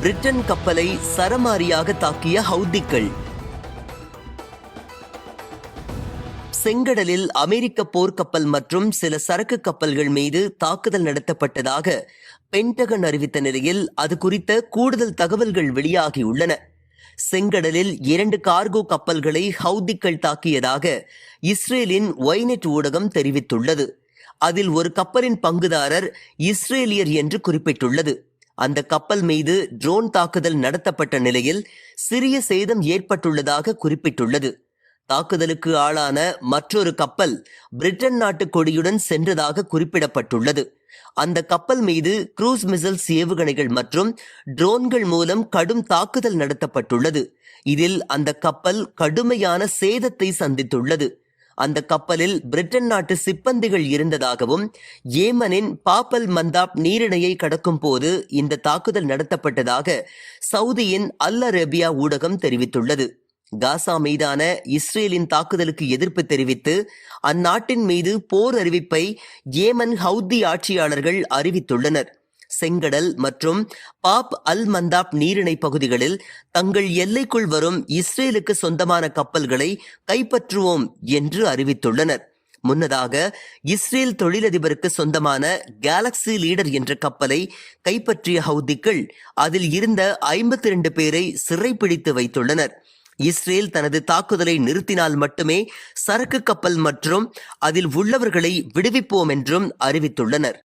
Britain கப்பலை சரமாரியாக தாக்கிய ஹவுதிக்கள் செங்கடலில் அமெரிக்க போர்க்கப்பல் மற்றும் சில சரக்கு கப்பல்கள் மீது தாக்குதல் நடத்தப்பட்டதாக பென்டகன் அறிவித்த நிலையில் அது குறித்த கூடுதல் தகவல்கள் வெளியாகியுள்ளன. செங்கடலில் இரண்டு கார்கோ கப்பல்களை ஹவுதிக்கள் தாக்கியதாக இஸ்ரேலின் ஒய்நெட் ஊடகம் தெரிவித்துள்ளது. அதில் ஒரு கப்பலின் பங்குதாரர் இஸ்ரேலியர் என்று குறிப்பிட்டுள்ளது. அந்த கப்பல் மீது ட்ரோன் தாக்குதல் நடத்தப்பட்ட நிலையில் சிறிய சேதம் ஏற்பட்டுள்ளதாக குறிப்பிட்டுள்ளது. தாக்குதலுக்கு ஆளான மற்றொரு கப்பல் பிரிட்டன் நாட்டு கொடியுடன் சென்றதாக குறிப்பிடப்பட்டுள்ளது. அந்த கப்பல் மீது குரூஸ் மிசல்ஸ் ஏவுகணைகள் மற்றும் ட்ரோன்கள் மூலம் கடும் தாக்குதல் நடத்தப்பட்டுள்ளது. இதில் அந்த கப்பல் கடுமையான சேதத்தை சந்தித்துள்ளது. அந்த கப்பலில் பிரிட்டன் நாட்டு சிப்பந்திகள் இருந்ததாகவும் ஏமனின் பாப்பல் மந்தாப் நீரிணையை கடக்கும் போது இந்த தாக்குதல் நடத்தப்பட்டதாக சவுதியின் அல் அரேபியா ஊடகம் தெரிவித்துள்ளது. காசா மீதான இஸ்ரேலின் தாக்குதலுக்கு எதிர்ப்பு தெரிவித்து அந்நாட்டின் மீது போர் அறிவிப்பை ஏமன் ஹவுதி ஆட்சியாளர்கள் அறிவித்துள்ளனர். செங்கடல் மற்றும் பாப் அல் மந்தாப் நீரிணை பகுதிகளில் தங்கள் எல்லைக்குள் வரும் இஸ்ரேலுக்கு சொந்தமான கப்பல்களை கைப்பற்றுவோம் என்று அறிவித்துள்ளனர். முன்னதாக இஸ்ரேல் தொழிலதிபருக்கு சொந்தமான கேலக்ஸி லீடர் என்ற கப்பலை கைப்பற்றிய ஹவுதிக்கள் அதில் இருந்த ஐம்பத்தி இரண்டு பேரை சிறைப்பிடித்து வைத்துள்ளனர். இஸ்ரேல் தனது தாக்குதலை நிறுத்தினால் மட்டுமே சரக்கு கப்பல் மற்றும் அதில் உள்ளவர்களை விடுவிப்போம் என்றும் அறிவித்துள்ளனர்.